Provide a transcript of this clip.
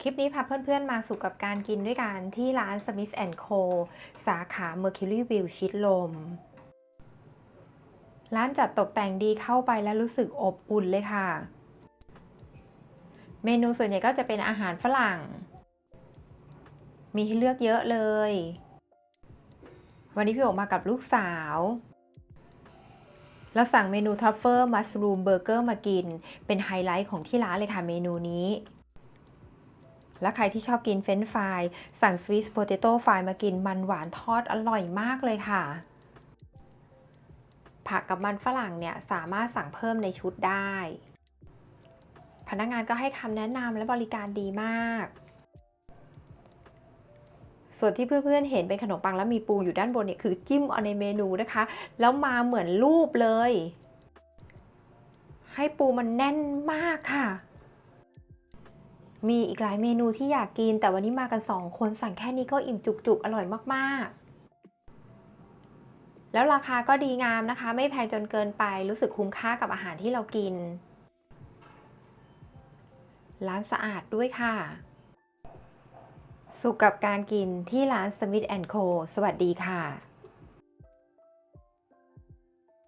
คลิปนี้พาเพื่อนๆมาสู่กับการกินด้วยกันที่ร้าน Smith Co สาขา Mercury View ชิดลม ร้านจัดตกแต่งดีเข้าไปแล้วรู้สึกอบอุ่นเลยค่ะ เมนูส่วนใหญ่ก็จะเป็นอาหารฝรั่ง มีให้เลือกเยอะเลย วันนี้พี่โอมากับลูกสาวเราสั่งเมนูทัฟเฟอร์มัสรูมเบอร์เกอร์มากิน เป็นไฮไลท์ของที่ร้านเลยค่ะเมนูนี้ และใครที่ชอบกินเฟรนช์ฟรายสั่งสวีทโพเตโต้ฟรายมากินมันหวานทอดอร่อยมากเลยค่ะ ผักกับมันฝรั่งเนี่ยสามารถสั่งเพิ่มในชุดได้ พนักงานก็ให้คำแนะนำและบริการดีมาก ส่วนที่เพื่อนๆเห็นเป็นขนมปังแล้วมีปูอยู่ด้านบนเนี่ยคือจิ้มเอาในเมนูนะคะ แล้วมาเหมือนรูปเลย ให้ปูมันแน่นมากค่ะ มีอีกหลายเมนูที่อยากกิน แต่วันนี้มากันสองคนสั่งแค่นี้ก็อิ่มจุกๆ อร่อยมากๆ แล้วราคาก็ดีงามนะคะ ไม่แพงจนเกินไปรู้สึกคุ้มค่ากับอาหารที่เรากิน ร้านสะอาดด้วยค่ะ สุขกับการกินที่ร้าน Smith Co สวัสดีค่ะ